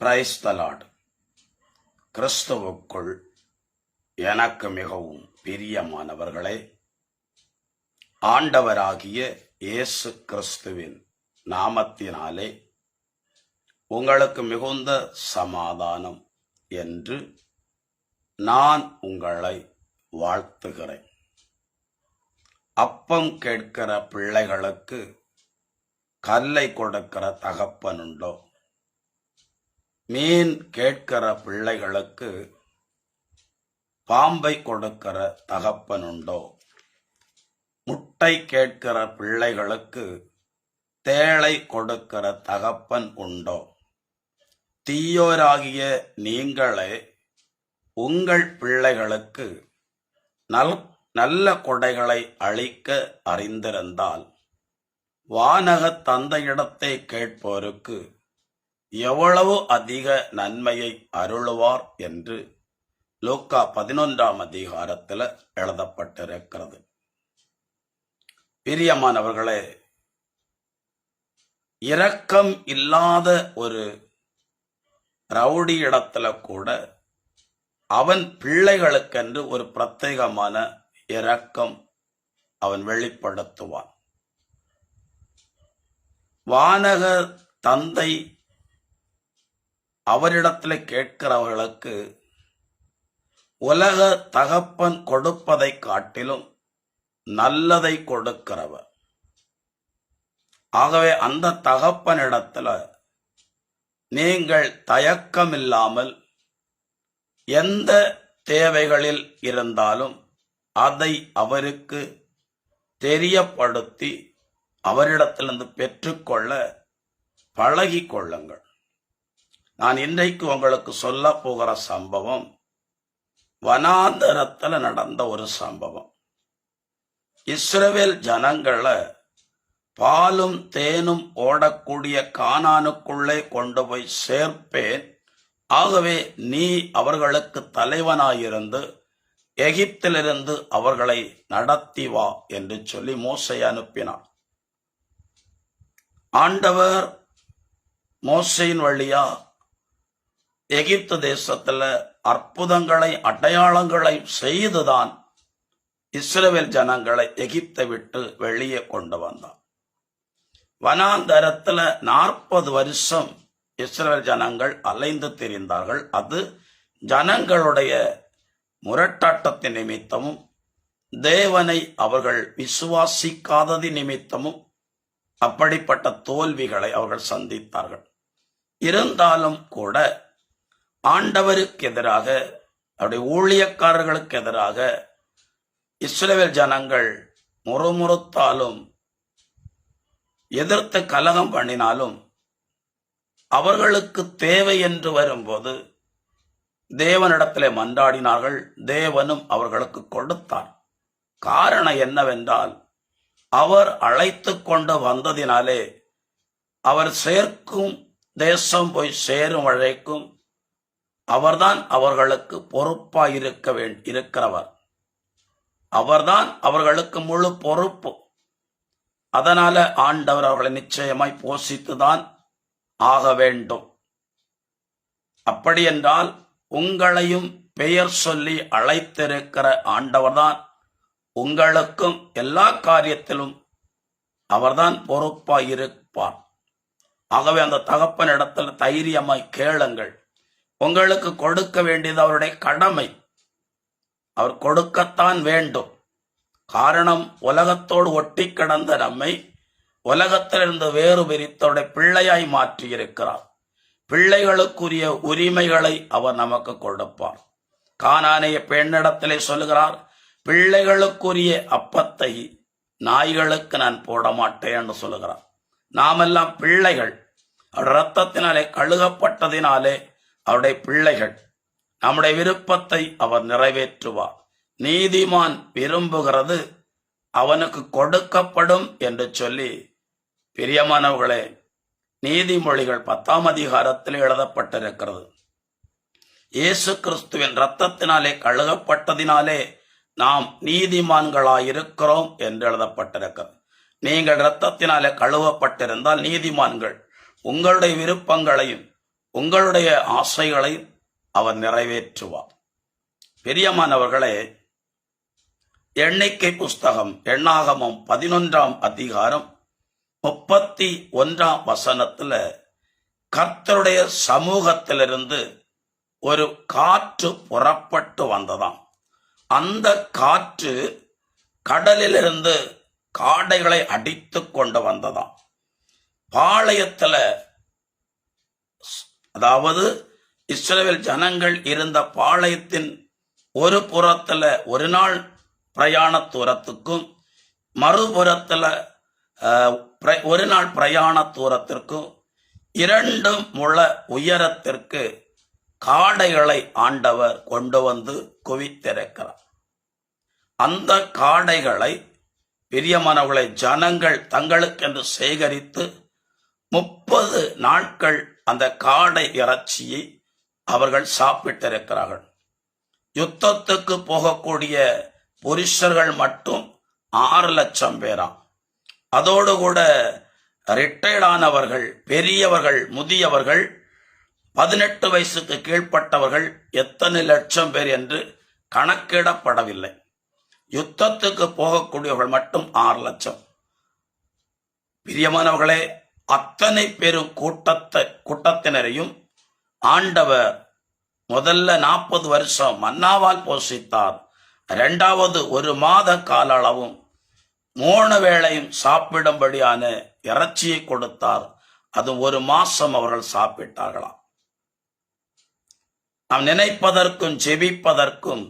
Praise the Lord கிறிஸ்துவுக்குள் எனக்கு மிகவும் பிரியமானவர்களே ஆண்டவராகிய இயேசு கிறிஸ்துவின் நாமத்தினாலே உங்களுக்கு மிகுந்த சமாதானம் என்று நான் உங்களை வாழ்த்துகிறேன். அப்பம் கேட்கிற பிள்ளைகளுக்கு கல்லை கொடுக்கிற தகப்பனுண்டோ மீன் கேட்கிற பிள்ளைகளுக்கு பாம்பை கொடுக்கிற தகப்பனுண்டோ? முட்டை கேட்கிற பிள்ளைகளுக்கு தேளை கொடுக்கிற தகப்பன் உண்டோ? தீயோராகிய நீங்களே உங்கள் பிள்ளைகளுக்கு நல் நல்ல கொடைகளை அளிக்க அறிந்திருந்தால் வானக தந்தையிடத்தை கேட்போருக்கு எவ்வளவு அதிக நன்மையை அருளுவார் என்று லோக்கா பதினொன்றாம் அதிகாரத்தில் எழுதப்பட்டிருக்கிறது. பிரியமானவர்களே இரக்கம் இல்லாத ஒரு ரவுடி இடத்துல கூட அவன் பிள்ளைகளுக்கென்று ஒரு பிரத்யேகமான இரக்கம் அவன் வெளிப்படுத்துவான். வானக தந்தை அவரிடத்தில் கேட்கிறவர்களுக்கு உலக தகப்பன் கொடுப்பதை காட்டிலும் நல்லதை கொடுக்கிறவர். ஆகவே அந்த தகப்பனிடத்தில் நீங்கள் தயக்கமில்லாமல் எந்த தேவைகளில் இருந்தாலும் அதை அவருக்கு தெரியப்படுத்தி அவரிடத்திலிருந்து பெற்றுக்கொள்ள பழகி கொள்ளுங்கள் நான் இன்றைக்கு உங்களுக்கு சொல்ல போகிற சம்பவம் வனாந்தரத்தில் நடந்த ஒரு சம்பவம். இஸ்ரேல் ஜனங்களை பாலும் தேனும் ஓடக்கூடிய கானானுக்குள்ளே கொண்டு போய் சேர்ப்பேன். ஆகவே நீ அவர்களுக்கு தலைவனாயிருந்து எகிப்திலிருந்து அவர்களை நடத்தி வா என்று சொல்லி மோசை அனுப்பினார் ஆண்டவர் மோசையின் வழியா எகிப்து தேசத்துல அற்புதங்களை அடையாளங்களை செய்துதான் இஸ்ரேல் ஜனங்களை எகிப்தை விட்டு வெளியே கொண்டு வந்தான். வனாந்தரத்துல நாற்பது வருஷம் இஸ்ரேல் ஜனங்கள் அலைந்து திரிந்தார்கள். அது ஜனங்களுடைய முரட்டாட்டத்தின் நிமித்தமும் தேவனை அவர்கள் விசுவாசிக்காதது நிமித்தமும் அப்படிப்பட்ட தோல்விகளை அவர்கள் சந்தித்தார்கள். இருந்தாலும் கூட ஆண்டவருக்கு எதிராக அவருடைய ஊழியக்காரர்களுக்கு எதிராக இஸ்ரேல் ஜனங்கள் முறுமுறுத்தாலும் எதிர்த்து கலகம் பண்ணினாலும் அவர்களுக்கு தேவை என்று வரும்போது தேவனிடத்திலே மன்றாடினார்கள் தேவனும் அவர்களுக்கு கொடுத்தார். காரணம் என்னவென்றால் அவர் அழைத்து கொண்டு வந்ததினாலே அவர் சேர்க்கும் தேசம் போய் சேரும் வரைக்கும் அவர்தான் அவர்களுக்கு பொறுப்பாயிருக்க வேண்டி இருக்கிறவர். அவர்தான் அவர்களுக்கு முழு பொறுப்பு. அதனால ஆண்டவர் அவர்களை நிச்சயமாய் போஷித்துதான் ஆக வேண்டும். அப்படியென்றால் உங்களையும் பெயர் சொல்லி அழைத்திருக்கிற ஆண்டவர்தான் உங்களுக்கும் எல்லா காரியத்திலும் அவர்தான் பொறுப்பாய் இருப்பார் ஆகவே அந்த தகப்பன் தைரியமாய் கேளுங்கள். உங்களுக்கு கொடுக்க வேண்டியது அவருடைய கடமை. அவர் கொடுக்கத்தான் வேண்டும். காரணம் உலகத்தோடு ஒட்டி கிடந்த நம்மை உலகத்திலிருந்து வேறு பிரித்தோட பிள்ளையாய் மாற்றியிருக்கிறார். பிள்ளைகளுக்குரிய உரிமைகளை அவர் நமக்கு கொடுப்பார். காணானைய பெண்ணிடத்திலே சொல்லுகிறார் பிள்ளைகளுக்குரிய அப்பத்தை நாய்களுக்கு நான் போட மாட்டேன் சொல்கிறார் சொல்லுகிறார். நாமெல்லாம் பிள்ளைகள். ரத்தத்தினாலே கழுகப்பட்டதினாலே அவருடைய பிள்ளைகள் நம்முடைய விருப்பத்தை அவர் நிறைவேற்றுவார். நீதிமான் விரும்புகிறது அவனுக்கு கொடுக்கப்படும் என்று சொல்லி பிரியமானவர்களே நீதிமொழிகள் பத்தாம் அதிகாரத்தில் எழுதப்பட்டிருக்கிறது. இயேசு கிறிஸ்துவின் ரத்தத்தினாலே கழுகப்பட்டதினாலே நாம் நீதிமான்களாயிருக்கிறோம் என்று எழுதப்பட்டிருக்கிறது. நீங்கள் இரத்தத்தினாலே கழுவப்பட்டிருந்தால் நீதிமான்கள் உங்களுடைய விருப்பங்களையும் உங்களுடைய ஆசைகளை அவர் நிறைவேற்றுவார். பெரியமானவர்களே எண்ணிக்கை புஸ்தகம் எண்ணாகமம் பதினொன்றாம் அதிகாரம் முப்பத்தி ஒன்றாம் வசனத்துல கர்த்தருடைய சமூகத்திலிருந்து ஒரு காற்று புறப்பட்டு வந்ததாம். அந்த காற்று கடலிலிருந்து காடைகளை அடித்து கொண்டு வந்ததாம். பாளையத்துல அதாவது இஸ்ரேல் ஜனங்கள் இருந்த பாளையத்தின் ஒரு புறத்துல ஒரு நாள் பிரயாண தூரத்துக்கும் மறுபுறத்துல பிர- ஒரு நாள் பிரயாண தூரத்திற்கும் இரண்டு முழ உயரத்திற்கு காடைகளை ஆண்டவர் கொண்டு வந்து குவித்திருக்கிறார். அந்த காடைகளை பிரியமானவர்களை ஜனங்கள் தங்களுக்கென்று சேகரித்து முப்பது நாட்கள் அந்த காடை இறைச்சியை அவர்கள் சாப்பிட்டிருக்கிறார்கள். யுத்தத்துக்கு போகக்கூடிய புருஷர்கள் மட்டும் ஆறு லட்சம் பேராம் அதோடு கூட ரிட்டையர்ட் ஆனவர்கள் பெரியவர்கள் முதியவர்கள் பதினெட்டு வயசுக்கு கீழ்ப்பட்டவர்கள் எத்தனை லட்சம் பேர் என்று கணக்கிடப்படவில்லை. யுத்தத்துக்கு போகக்கூடியவர்கள் மட்டும் ஆறு லட்சம். பிரியமானவர்களே அத்தனை பெரும் கூட்டத்தை கூட்டத்தினரையும் ஆண்டவர் முதல்ல நாற்பது வருஷம் மன்னாவால் போஷித்தார். இரண்டாவது ஒரு மாத கால அளவும் மூணு வேளையும் சாப்பிடும்படியான இறைச்சியை கொடுத்தார். அது ஒரு மாசம் அவர்கள் சாப்பிட்டார்களாம். நாம் நினைப்பதற்கும் ஜெபிப்பதற்கும்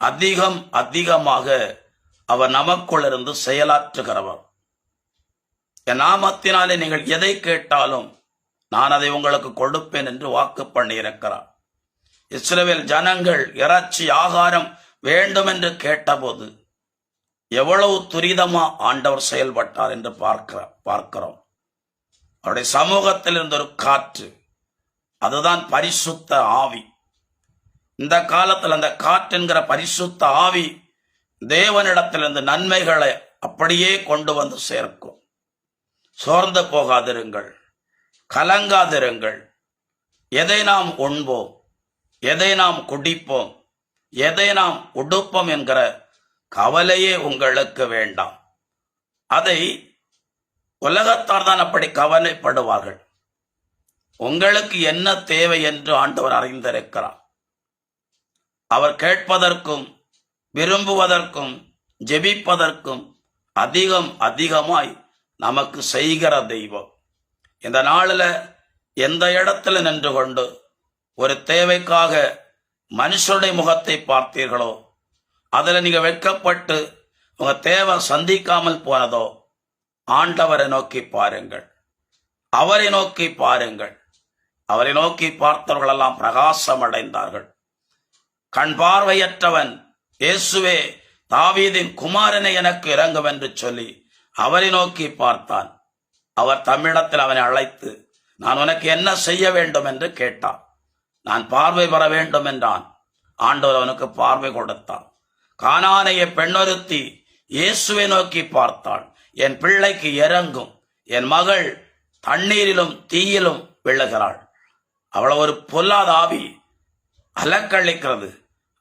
அதிகம் அதிகமாக அவர் நமக்குள் இருந்து செயலாற்றுகிறவர். என் நாமத்தினாலே நீங்கள் எதை கேட்டாலும் நான் அதை உங்களுக்கு கொடுப்பேன் என்று வாக்கு பண்ணியிருக்கிறார். இஸ்ரேல் ஜனங்கள் இறைச்சி ஆகாரம் வேண்டும் என்று கேட்டபோது எவ்வளவு துரிதமா ஆண்டவர் செயல்பட்டார் என்று பார்க்கிற பார்க்கிறோம். அவருடைய சமூகத்தில் இருந்த ஒரு காற்று அதுதான் பரிசுத்த ஆவி. இந்த காலத்தில் அந்த காற்றுங்கிற பரிசுத்த ஆவி தேவனிடத்திலிருந்து நன்மைகளை அப்படியே கொண்டு வந்து சேர்க்கும். சோர்ந்து போகாதிருங்கள். கலங்காதிருங்கள். எதை நாம் உண்போம்? எதை நாம் குடிப்போம்? எதை நாம் உடுப்போம் என்கிற கவலையே உங்களுக்கு வேண்டாம். அதை உலகத்தார் தான் அப்படி கவலைப்படுவார்கள். உங்களுக்கு என்ன தேவை என்று ஆண்டவர் அறிந்திருக்கிறார். அவர் கேட்பதற்கும் விரும்புவதற்கும் ஜெபிப்பதற்கும் அதிகம் அதிகமாய் நமக்கு செய்கிற தெய்வம். இந்த நாளில் எந்த இடத்துல நின்று கொண்டு ஒரு தேவைக்காக மனுஷருடைய முகத்தை பார்த்தீர்களோ அதில் நீங்கள் வெட்கப்பட்டு உங்கள் தேவை சந்திக்காமல் போனதோ ஆண்டவரை நோக்கி பாருங்கள். அவரை நோக்கி பாருங்கள். அவரை நோக்கி பார்த்தவர்களெல்லாம் பிரகாசம் அடைந்தார்கள் கண் பார்வையற்றவன் இயேசுவே தாவீதின் குமாரனை எனக்கு இறங்கும் என்று சொல்லி அவரை நோக்கி பார்த்தான். அவர் தமிழத்தில் அவனை அழைத்து நான் உனக்கு என்ன செய்ய வேண்டும்? என்று கேட்டான். நான் பார்வை பெற வேண்டும் என்றான். ஆண்டவர் அவனுக்கு பார்வை கொடுத்தான். காணானைய பெண்ணொருத்தி இயேசுவை நோக்கி பார்த்தாள். என் பிள்ளைக்கு இறங்கும். என் மகள் தண்ணீரிலும் தீயிலும் விழுகிறாள். அவளை ஒரு பொல்லாத ஆவி அலக்களிக்கிறது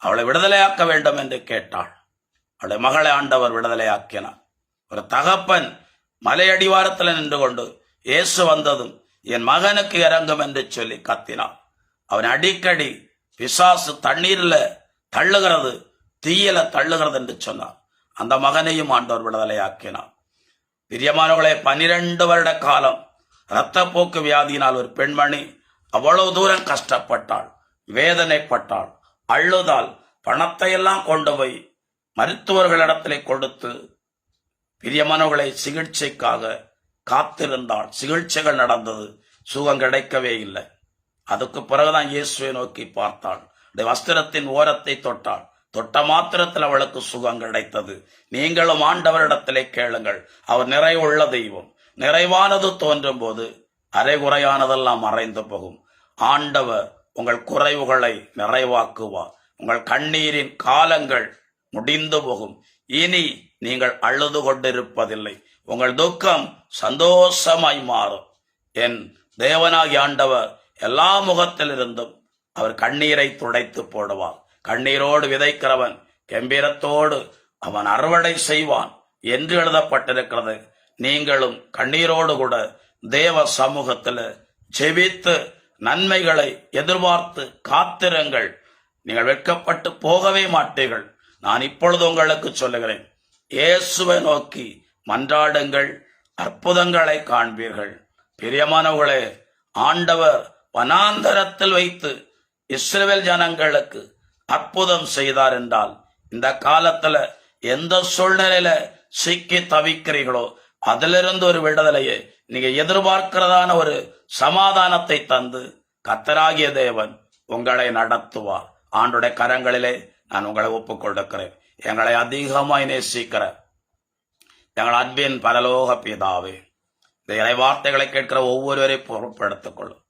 அவளை விடுதலையாக்க வேண்டும் என்று கேட்டாள். அவளுடைய மகளை ஆண்டவர் விடுதலையாக்கினார். ஒரு தகப்பன் மலையடிவாரத்தில் நின்று கொண்டு இயேசு வந்ததும் என் மகனுக்கு இறங்கும் என்று சொல்லி கத்தினான். அவன் அடிக்கடி பிசாசு தண்ணீரில் தள்ளுகிறது தீயில தள்ளுகிறது என்று சொன்னான். அந்த மகனையும் ஆண்டவர் விடுதலையாக்கினார் பிரியமானவர்களே பனிரெண்டு வருட காலம் இரத்தப்போக்கு வியாதியினால் ஒரு பெண்மணி அவ்வளவு தூரம் கஷ்டப்பட்டாள் வேதனைப்பட்டாள் அழுதால் பணத்தை எல்லாம் கொண்டு போய் மருத்துவர்களிடத்திலே கொடுத்து பிரியமானவர்களை சிகிச்சைக்காக காத்திருந்தாள் சிகிச்சைகள் நடந்தது சுகம் கிடைக்கவே இல்லை. அதுக்கு பிறகுதான் இயேசுவை நோக்கி பார்த்தாள். வஸ்திரத்தின் ஓரத்தை தொட்டாள். தொட்ட மாத்திரத்தில் அவளுக்கு சுகம் கிடைத்தது. நீங்களும் ஆண்டவரிடத்திலே கேளுங்கள். அவர் நிறைவுள்ள தெய்வம். நிறைவானது தோன்றும் போது அரைகுறையானதெல்லாம் மறைந்து போகும். ஆண்டவர் உங்கள் குறைவுகளை நிறைவாக்குவார். உங்கள் கண்ணீரின் காலங்கள் முடிந்து போகும். இனி நீங்கள் அழுது கொண்டிருப்பதில்லை உங்கள் துக்கம் சந்தோஷமாய் மாறும். என் தேவனாகி ஆண்டவர் எல்லா முகத்திலிருந்தும் அவர் கண்ணீரை துடைத்து போடுவார். கண்ணீரோடு விதைக்கிறவன் கம்பீரத்தோடு அவன் அறுவடை செய்வான் என்று எழுதப்பட்டிருக்கிறது. நீங்களும் கண்ணீரோடு கூட தேவ சமூகத்தில் ஜெபித்து நன்மைகளை எதிர்பார்த்து காத்திருங்கள். நீங்கள் வெட்கப்பட்டு போகவே மாட்டீர்கள். நான் இப்பொழுது உங்களுக்கு சொல்லுகிறேன். இயேசுவை நோக்கி மன்றாடுங்கள் அற்புதங்களை காண்பீர்கள். பிரியமானவர்களே ஆண்டவர் வனாந்தரத்தில் வைத்து இஸ்ரேல் ஜனங்களுக்கு அற்புதம் செய்தார் என்றால் இந்த காலத்துல எந்த சூழ்நிலையில சிக்கி தவிக்கிறீர்களோ அதிலிருந்து ஒரு விடுதலையை நீங்க எதிர்பார்க்கிறதான ஒரு சமாதானத்தை தந்து கத்தராகிய தேவன் உங்களை நடத்துவார். ஆண்டுடைய கரங்களிலே நான் உங்களை ஒப்புக் எங்களை அதிகமாய் நேசிக்கிற எங்கள் அன்பின் பரலோக பிதாவே இந்த இறை வார்த்தைகளை கேட்கிற ஒவ்வொருவரை பொருட்படுத்திக் கொள்ளும்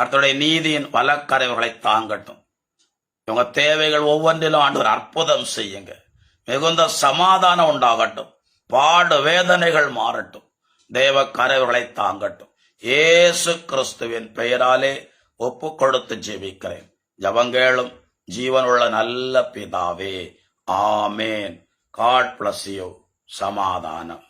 கர்த்தருடைய நீதியின் வலக்கரைவுகளை தாங்கட்டும். இவங்க தேவைகள் ஒவ்வொன்றிலும் ஆண்டவர் அற்புதம் செய்யுங்க. மிகுந்த சமாதானம் உண்டாகட்டும். பாடு வேதனைகள் மாறட்டும். தேவ கரைவுகளை தாங்கட்டும். ஏசு கிறிஸ்துவின் பெயராலே ஒப்பு கொடுத்து ஜெபிக்கிறேன். ஜபங்கேளும். ஜீவனுள்ள நல்ல பிதாவே. ஆமேன். காட் பிளஸ் யூ சமாதானம்.